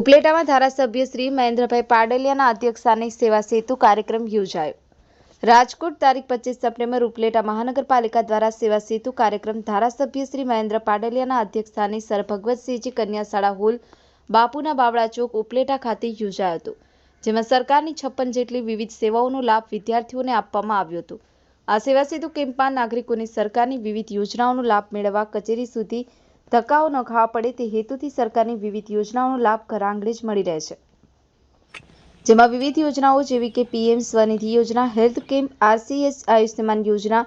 ઉપલેટામાં ધારાસભ્ય શ્રી મહેન્દ્રભાઈ પાડલિયાના અધ્યક્ષસ્થાને સેવા સેતુ કાર્યક્રમ યોજાયો. રાજકોટ તારીખ પચીસ સપ્ટેમ્બર ઉપલેટા મહાનગરપાલિકા દ્વારા સેવા સેતુ કાર્યક્રમ ધારાસભ્ય શ્રી મહેન્દ્ર પાડલિયાના અધ્યક્ષસ્થાને સર ભગવતસિંહજી કન્યા શાળા હોલ, બાપુના બાવળા ચોક, ઉપલેટા ખાતે યોજાયો હતો, જેમાં સરકારની છપ્પન જેટલી વિવિધ સેવાઓનો લાભ વિદ્યાર્થીઓને આપવામાં આવ્યો હતો. આ સેવા સેતુ કેમ્પમાં નાગરિકોને સરકારની વિવિધ યોજનાઓનો લાભ મેળવવા કચેરી સુધી ધક્કાઓ ન ખાવા પડે તે હેતુથી સરકારની વિવિધ યોજનાઓનો લાભ ઘર આંગણે જ મળી રહે છે. જેમાં વિવિધ યોજનાઓ જેવી કે પીએમ સ્વનિધિ યોજના, હેલ્થ કેમ્પ, આરસીએસ આયુષ્યમાન યોજના,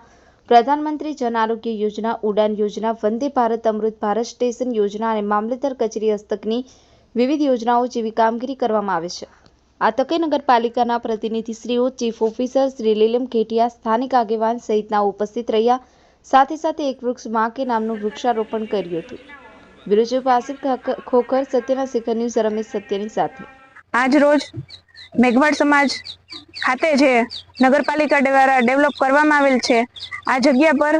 પ્રધાનમંત્રી જન આરોગ્ય યોજના, ઉડાન યોજના, વંદે ભારત અમૃત ભારત સ્ટેશન યોજના અને મામલતદાર કચેરી હસ્તકની વિવિધ યોજનાઓ જેવી કામગીરી કરવામાં આવે છે. આ તકે નગરપાલિકાના પ્રતિનિધિશ્રીઓ ચીફ ઓફિસર શ્રી લીલમ ખેટિયા, સ્થાનિક આગેવાન સહિતના ઉપસ્થિત રહ્યા. સાથે સાથે એક વૃક્ષમાં કે નામનું વૃક્ષારોપણ કર્યું હતું. વિરુચિ પાસિફ ખોખર સત્યના શિખર ન્યૂઝ, રમેશ સત્યની સાથે. આજ રોજ મેઘવાડ સમાજ ખાતે જે નગરપાલિકા દ્વારા ડેવલપ કરવામાં આવેલ છે, આ જગ્યા પર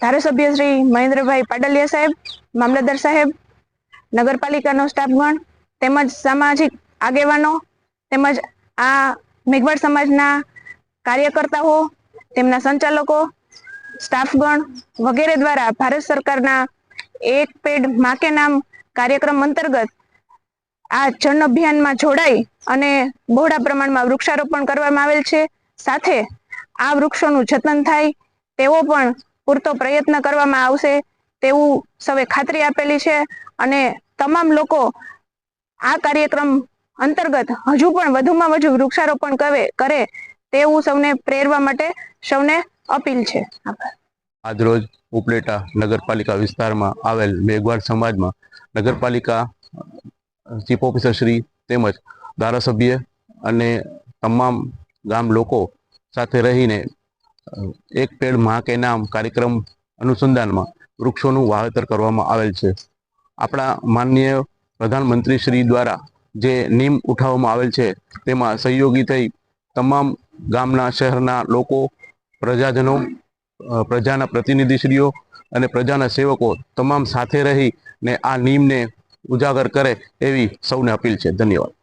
ધારાસભ્ય શ્રી મહેન્દ્રભાઈ પાડલિયા સાહેબ, મામલતદાર સાહેબ, નગરપાલિકાનો સ્ટાફગણ તેમજ સામાજિક આગેવાનો તેમજ આ મેઘવાડ સમાજના કાર્યકર્તાઓ, તેમના સંચાલકો, સ્ટાફગણ વગેરે દ્વારા ભારત સરકારના એક પેડમાં નામ કાર્યક્રમ અંતર્ગત આ જન અભિયાનમાં જોડાઈ અને બહોળા પ્રમાણમાં વૃક્ષારોપણ કરવામાં આવેલ છે. સાથે આ વૃક્ષોનું જતન થાય તેવો પણ પૂરતો પ્રયત્ન કરવામાં આવશે તેવું સૌએ ખાતરી આપેલી છે અને તમામ લોકો આ કાર્યક્રમ અંતર્ગત હજુ પણ વધુમાં વધુ વૃક્ષારોપણ કરે કરે તેવું સૌને પ્રેરવા માટે સૌને અપીલ છે. આભાર. આજરોજ ઉપલેટા નગરપાલિકા વિસ્તારમાં આવેલ મેઘવાડ સમાજમાં નગરપાલિકા ચીફ ઓફિસર શ્રી તેમજ ધારાસભ્ય અને તમામ ગામ લોકો સાથે રહીને એક પેડમાં કે નામ કાર્યક્રમ અનુસંધાનમાં વૃક્ષોનું વાવેતર કરવામાં આવેલ છે. આપણા માનનીય પ્રધાનમંત્રી શ્રી દ્વારા જે નીમ ઉઠાવવામાં આવેલ છે, તેમાં સહયોગી થઈ તમામ ગામના, શહેરના લોકો, પ્રજાજનો પ્રજાના પ્રતિનિધિશ્રીઓ અને પ્રજાના સેવકો તમામ સાથે રહી ને આ નીમને ઉજાગર કરે એવી સૌને અપીલ છે. ધન્યવાદ.